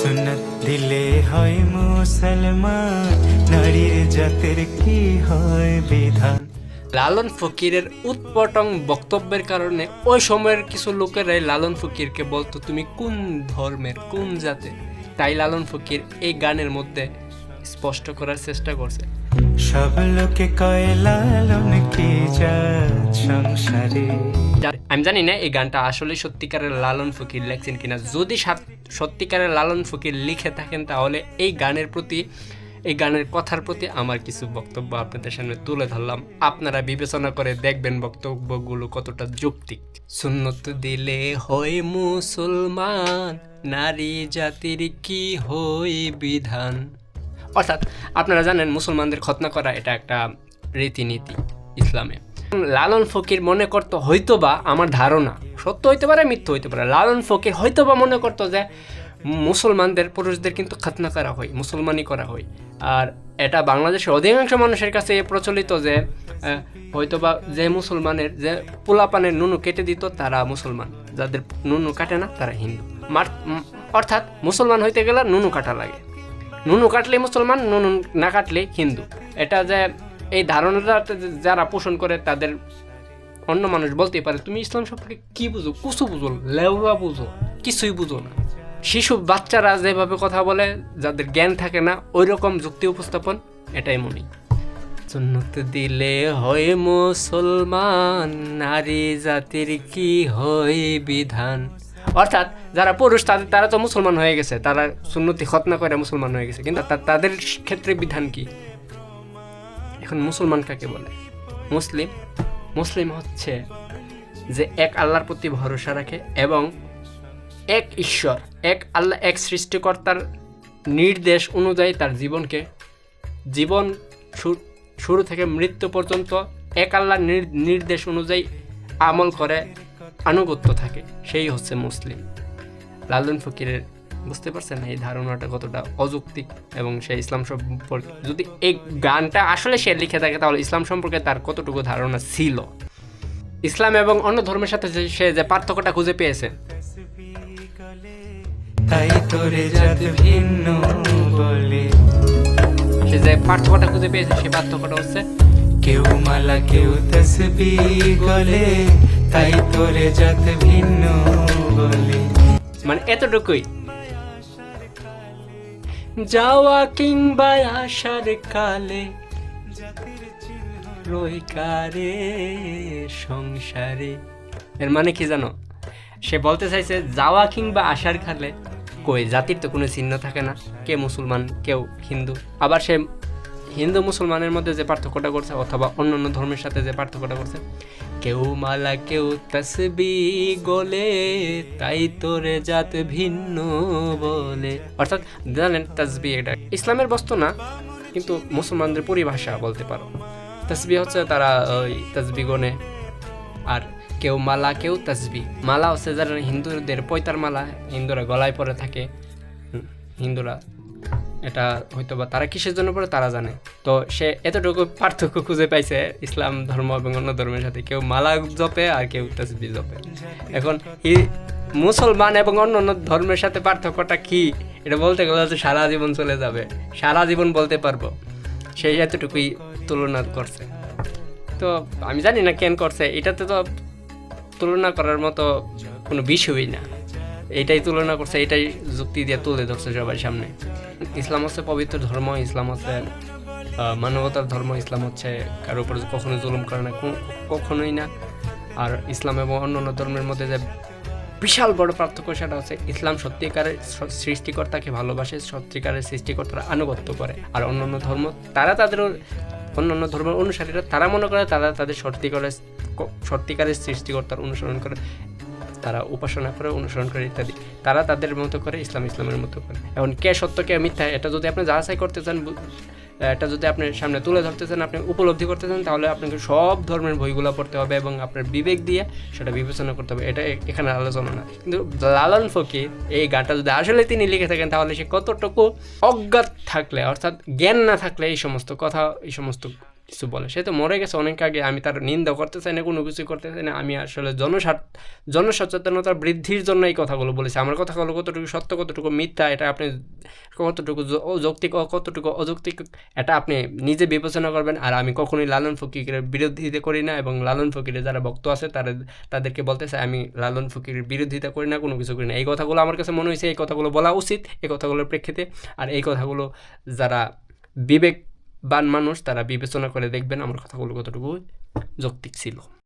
সুন্নত দিলে হয় মুসলমান নারীর জাতের কি হয় বিধান লালন ফকিরের উৎপটং বক্তব্যের কারণে ওই সময়ের কিছু লোকেরাই লালন ফকিরকে বলতো, তুমি কোন ধর্মের, কোন জাতের? তাই লালন ফকির এই গানের মধ্যে স্পষ্ট করার চেষ্টা করছে। আমি জানি না এই গানটা আসলে সত্যিকারের লালন ফকির লেখছেন কিনা। যদি সত্যিকারের লালন ফকির লিখে থাকেন, তাহলে এই গানের প্রতি, এই গানের কথার প্রতি আমার কিছু বক্তব্য আপনাদের সামনে তুলে ধরলাম। আপনারা বিবেচনা করে দেখবেন বক্তব্যগুলো কতটা যৌক্তিক। সুন্নত দিলে হয় মুসলমান, নারী জাতির কি হই বিধান? অর্থাৎ আপনারা জানেন মুসলমানদের খতনা করা এটা একটা রীতিনীতি ইসলামে। লালন ফকির মনে করতো হয়তো বা আমার ধারণা, সত্য হইতে পারে, মিথ্যা হইতে পারে। লালন ফকির হয়তো বা মনে করতো যে মুসলমানদের, পুরুষদের কিন্তু খতনা করা হয়, মুসলমানই করা হয়। আর এটা বাংলাদেশের অধিকাংশ মানুষের কাছে প্রচলিত যে হয়তোবা যে মুসলমানের, যে পোলাপানের নুনু কেটে দিত, তারা মুসলমান। যাদের নুনু কাটে না, তারা হিন্দু। অর্থাৎ মুসলমান হইতে গেলে নুনু কাটা লাগে। নুনু কাটলে মুসলমান, নুনু না কাটলে হিন্দু। এটা যে এই ধারণাটা যারা পোষণ করে তাদের অন্য মানুষ বলতেই পারে, তুমি ইসলাম সম্পর্কে কি বুঝো? কুসু বুঝো লেউয়া বুঝো, কিছুই বুঝো না। শিশু বাচ্চারা যেভাবে কথা বলে, যাদের জ্ঞান থাকে না ওই রকম যুক্তি উপস্থাপন, এটাই মনে সুন্নত দিলে হয় মুসলমান, নারী জাতির কি হয় বিধান? অর্থাৎ যারা পুরুষ, তাদের, তারা তো মুসলমান হয়ে গেছে। তারা সুন্নতি খতনা করে মুসলমান হয়ে গেছে। কিন্তু তাদের ক্ষেত্রে বিধান কি? এখন মুসলমান কাকে বলে? মুসলিম? মুসলিম হচ্ছে যে এক আল্লাহর প্রতি ভরসা রাখে এবং এক ঈশ্বর, এক আল্লাহ, এক সৃষ্টিকর্তার নির্দেশ অনুযায়ী তার জীবনকে, জীবন শুরু থেকে মৃত্যু পর্যন্ত এক আল্লাহর নির- নির্দেশ অনুযায়ী আমল করে আনুগত্য থাকে সেই হচ্ছে মুসলিম। লালন ফকিরের বুঝতে পারছেন এই ধারণাটা কতটা অযৌক্তিক এবং সে ইসলাম সম্পর্কে? যদি এই গানটা আসলে সে লিখে থাকে তাহলে ইসলাম সম্পর্কে তার কতটুকু ধারণা ছিল? ইসলাম এবং অন্য ধর্মের সাথে সে যে পার্থক্যটা খুঁজে পেয়েছে। সে যে পার্থক্যটা খুঁজে পেয়েছে সে পার্থক্যটা হচ্ছে কেউ মালা কেউ তসবি গলে তাই তোরে ভিন্ন বলে। মানে এতটুকুই। যাওয়া কিংবা আসার কালে রইকারে সংসারে। এর মানে কি জানো? সে বলতে চাইছে, যাওয়া কিংবা আসার কালে কই জাতির তো কোনো চিহ্ন থাকে না। কে মুসলমান, কেউ হিন্দু। আবার সে হিন্দু মুসলমানের মধ্যে যে পার্থক্যটা করছে অথবা অন্য অন্য ধর্মের সাথে যে পার্থক্যটা করছে কেউ মালা, কেউ তসবি গলে, তাই তোরে জাত ভিন্ন বলে। অর্থাৎ জানেন তসবি এটা ইসলামের বস্তু না, কিন্তু মুসলমানদের পরিভাষা বলতে পারো। তসবি হচ্ছে তারা ওই তসবি গনে, আর কেউ মালা, কেউ তসবি মালা হচ্ছে যারা হিন্দুদের পৈতার মালা, হিন্দুরা গলায় পরে থাকে। হিন্দুরা এটা হয়তো বা তারা কিসের জন্য পড়ে তারা জানে। তো সে এতটুকু পার্থক্য খুঁজে পাইছে ইসলাম ধর্ম এবং অন্য ধর্মের সাথে। কেউ মালা জপে আর কেউ তসবি জপে। এখন এই মুসলমান এবং অন্য অন্য ধর্মের সাথে পার্থক্যটা কি? এটা বলতে গেলে তো সারা জীবন চলে যাবে। সারা জীবন বলতে পারব। সেই এতটুকুই তুলনা করছে। তো আমি জানি না কেন করছে। এটাতে তো তুলনা করার মতো কোনো বিষয়ই না। এটাই তুলনা করছে, এটাই যুক্তি দিয়ে তুলে ধরছে সবার সামনে। ইসলাম হচ্ছে পবিত্র ধর্ম, ইসলাম হচ্ছে মানবতার ধর্ম, ইসলাম হচ্ছে কারোর উপর কখনো জুলুম করে না কখনোই না। আর ইসলাম এবং অন্য অন্য ধর্মের মধ্যে যে বিশাল বড় পার্থক্য সেটা হচ্ছে ইসলাম সত্যিকারের সৃষ্টিকর্তাকে ভালোবাসে, সত্যিকারের সৃষ্টিকর্তারা আনুগত্য করে। আর অন্য অন্য ধর্ম, তারা তাদের অন্য অন্য ধর্মের অনুসারীরা, তারা মনে করে তারা তাদের সত্যিকারের সত্যিকারের সৃষ্টিকর্তার অনুসরণ করে। তারা উপাসনা করে, অনুসরণ করে ইত্যাদি। তারা তাদের মতো করে, ইসলাম ইসলামের মতো করে। এখন কে সত্য কে মিথ্যা, এটা যদি আপনি যাচাই করতে চান এটা যদি আপনি সামনে তুলে ধরতে চান, আপনি উপলব্ধি করতে চান, তাহলে আপনাকে সব ধর্মের বইগুলো পড়তে হবে এবং আপনার বিবেক দিয়ে সেটা বিবেচনা করতে হবে। এটা এখানে আলোচনা না। কিন্তু লালন ফকির, এই গানটা যদি আসলে তিনি লিখে থাকেন, তাহলে সে কতটুকু অজ্ঞাত থাকলে, অর্থাৎ জ্ঞান না থাকলে এই সমস্ত কথা, এই সমস্ত কিছু বলে। সে তো মরে গেছে অনেক আগে, আমি তার নিন্দা করতে চাই না, কোনো কিছু করতে চাই না, আমি আসলে জনস্বার্থ জনসচেতনতা বৃদ্ধির জন্য এই কথাগুলো বলেছি। আমার কথাগুলো কতটুকু সত্য, কতটুকু মিথ্যা, এটা আপনি কতটুকু অযৌক্তিক কতটুকু অযৌক্তিক, এটা আপনি নিজে বিবেচনা করবেন। আর আমি কখনোই লালন ফকিরের বিরোধিতা করি না এবং লালন ফকিরের যারা ভক্ত আছে তারা তাদেরকে বলতে চাই, আমি লালন ফকিরের বিরোধিতা করি না, কোনো কিছু করি না। এই কথাগুলো আমার কাছে মনে হয়েছে, এই কথাগুলো বলা উচিত, এই কথাগুলোর প্রেক্ষিতে। আর এই কথাগুলো যারা বিবেকবান মানুষ তারা বিবেচনা করে দেখবেন আমার কথাগুলো কতটুকু যৌক্তিক ছিল।